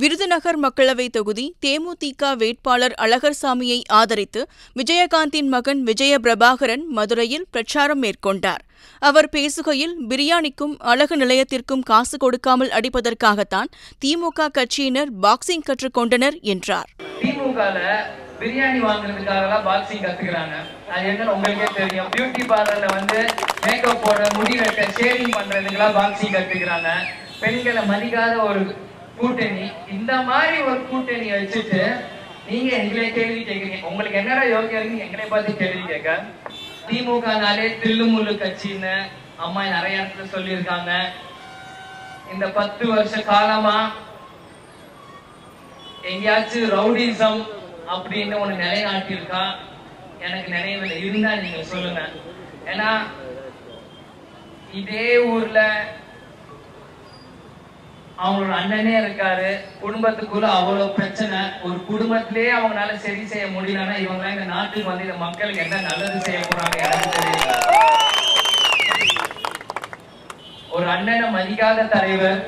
விருதுநகர் மக்களவை தொகுதி தேமுதிக வேட்பாளர் அழகர்சாமியை ஆதரித்து விஜயகாந்தின் மகன் விஜய பிரபாகரன் மதுரையில் பிரச்சாரம் மேற்கொண்டார். அவர் பேசுகையில் பிரியாணிக்கும் அழகு நிலையத்திற்கும் காசு கொடுக்காமல் அடிப்பதற்காகத்தான் திமுக கட்சியினர் பாக்ஸிங் கற்றுக்கொண்டனர் என்றார். திமுகல பிரியாணி வாங்குறதுக்காகலாம் பாக்ஸிங் கத்துக்கிறாங்க? அது என்னன்னு உங்களுக்கே தெரியும். பியூட்டி பார்லர்ல வந்து மேக்கப் போட முடி வெட்ட ஷேவிங் பண்றதுக்கெல்லாம் பாக்ஸிங் கத்துக்கிறாங்க. பெண்களை மதிக்காத ஒரு கூட்டணி இந்த மாதிரி ஒரு கூட்டணி வச்சுட்டு நீங்க எங்களை கேள்வி கேட்குறீங்க. உங்களுக்கு என்னடா யோகியா இருக்கு எங்களை பார்த்து கேள்வி கேட்க? திமுகனாலே தில்லுமுள்ளு கட்சின்னு அம்மா நிறைய இடத்துல சொல்லியிருக்காங்க. இந்த பத்து வருஷ காலமா எங்கேயாச்சும் ரவுடிசம் அப்படின்னு ஒண்ணு நிலைநாட்டியிருக்கா? எனக்கு நினைவில் இருந்தா நீங்க சொல்லுங்க. ஏன்னா இதே ஊர்ல அவங்களோட அண்ணனே இருக்காரு. குடும்பத்துக்குள்ள அவ்வளவு பிரச்சனை. ஒரு குடும்பத்திலேயே அவங்களால சரி செய்ய முடியலன்னா இவங்க இந்த நாட்டுக்கு வந்து இந்த மக்களுக்கு என்ன நல்லது செய்ய போறாங்க எனக்கு தெரியல. ஒரு அண்ணனை மதிக்காத தலைவர்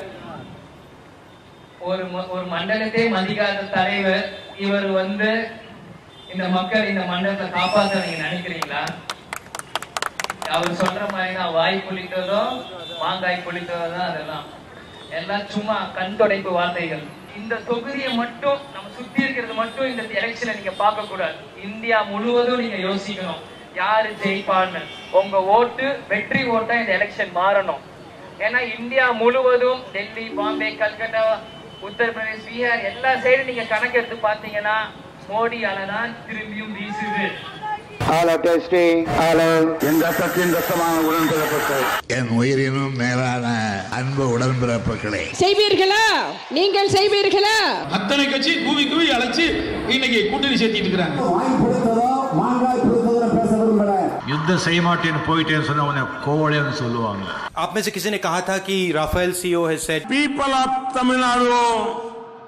ஒரு ம- ஒரு மண்டலத்தை மதிக்காத தலைவர் இவர் வந்து இந்த மக்கள் இந்த மண்டலத்தை காப்பாத்த நீங்க நினைக்கிறீங்களா? அவர் சொல்ற மாதிரி தான் வாய் புளித்ததோ மாங்காய் புளித்ததோ தான் அதெல்லாம். எல்லாம் சும்மா கண்தொடைப்பு வார்த்தைகள். இந்த தொகுதியை மட்டும் நம்ம சுத்தி இருக்கிறது மட்டும் இந்த எலெக்ஷனை நீங்க பார்க்க கூடாது இந்தியா முழுவதும் நீங்க யோசிக்கணும். யாரு ஜெயிப்பான்னு. உங்க ஓட்டு வெற்றி ஓட்டா இந்த எலெக்ஷன் மாறணும். ஏன்னா இந்தியா முழுவதும் டெல்லி பாம்பே கல்கட்டா உத்தரப்பிரதேஷ் பீகார் எல்லா சைடும் நீங்க கணக்கு எடுத்து பார்த்தீங்கன்னா மோடி அலை தான் திரும்பியும் வீசுது. Hello, testing. Hello. என் ரத்தத்தின் ரத்தமான உடன்பிறப்புகள் என் உயிரினும் மேலான அன்பு உடன்பிறப்புகளே செய்வீர்களா நீங்கள் செய்வீர்களா அத்தனை கட்சி கூவி கூவி அழைச்சு இன்னைக்கு கூட்டணி சேர்த்திட்டு இருக்கிறாங்க வாய் பிடித்ததோ மாங்காய் பிடித்ததோ பேச விரும்புகிறேன் யுத்தம் செய்ய மாட்டேன்னு போயிட்டேன்னு சொன்ன உடனே கோவலைன்னு சொல்லுவாங்க आप में से किसी ने कहा था कि Rafale CO has said People of Tamil